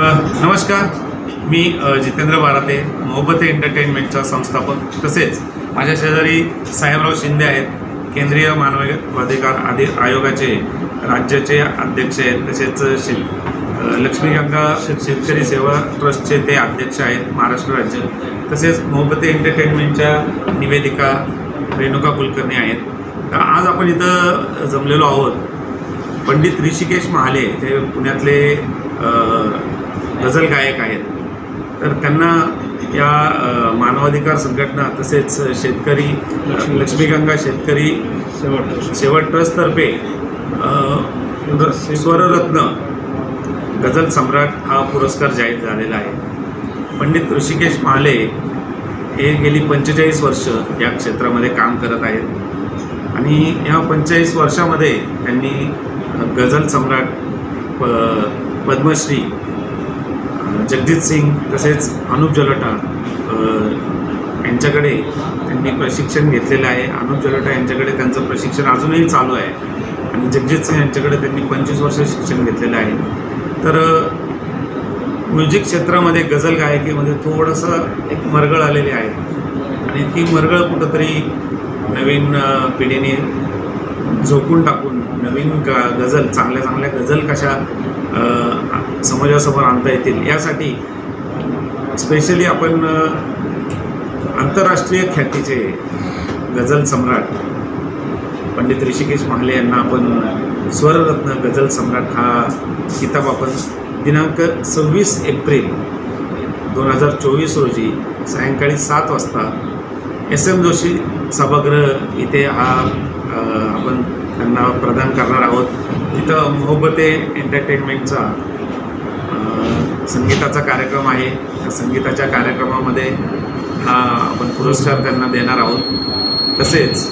नमस्कार. मी जितेंद्र बाराते मोहब्बत एंटरटेनमेंटचा संस्थापक. तसेच माझ्या शेजारी साहेबराव शिंदे आहेत. केंद्रीय मानवाधिकार आदि आयोगाचे राज्याचे अध्यक्ष आहेत. तसेच शेत लक्ष्मीगंगा शेतकरी सेवा ट्रस्टचे ते अध्यक्ष आहेत. महाराष्ट्र राज्य. तसेच मोहब्बत एंटरटेनमेंटच्या निवेदिका रेणुका कुलकर्णी आहेत. तर आज आपण इथं जमलेलो आहोत. पंडित ऋषिकेश महाले ते पुण्यातले अ, गझल गायक आहेत. तर त्यांना या मानवाधिकार संघटना तसेच शेतकरी लक्ष्मीगंगा शेतकरी शेवट ट्रस्टतर्फे अ, र- स्वररत्न गझल सम्राट हा पुरस्कार जाहीर झालेला आहे. पंडित ऋषिकेश महाले हे गेली पंचेचाळीस वर्ष या क्षेत्रामध्ये काम करत आहेत. आणि या पंचेचाळीस वर्षामध्ये त्यांनी गझल सम्राट प पद्मश्री जगजित सिंग तसेच अनुप जलोटा यांच्याकडे त्यांनी प्रशिक्षण घेतलेलं आहे. अनुप जलोटा यांच्याकडे त्यांचं प्रशिक्षण अजूनही चालू आहे. आणि जगजित सिंग यांच्याकडे त्यांनी पंचवीस वर्ष शिक्षण घेतलेलं आहे. तर म्युझिक क्षेत्रामध्ये गझल गायकीमध्ये थोडंसं एक मरगळ आलेली आहे. आणि ती मरगळ कुठंतरी नवीन पिढीने झोकून टाकून नवीन ग गझल चांगल्या चांगल्या गझल कशा समाजासमोर आणता येतील. यासाठी स्पेशली आपण आंतरराष्ट्रीय ख्यातीचे गझल सम्राट पंडित ऋषिकेश महाले यांना आपण स्वररत्न गझल सम्राट हा किताब आपण दिनांक सव्वीस एप्रिल दोन हजार चोवीस रोजी सायंकाळी सात वाजता एस एम जोशी सभागृह इथे हा आपण त्यांना प्रदान करणार आहोत. तिथं मोहब्बते एंटरटेनमेंटचा संगीताचा कार्यक्रम आहे. त्या संगीताच्या कार्यक्रमामध्ये हा आपण पुरस्कार त्यांना देणार आहोत. तसेच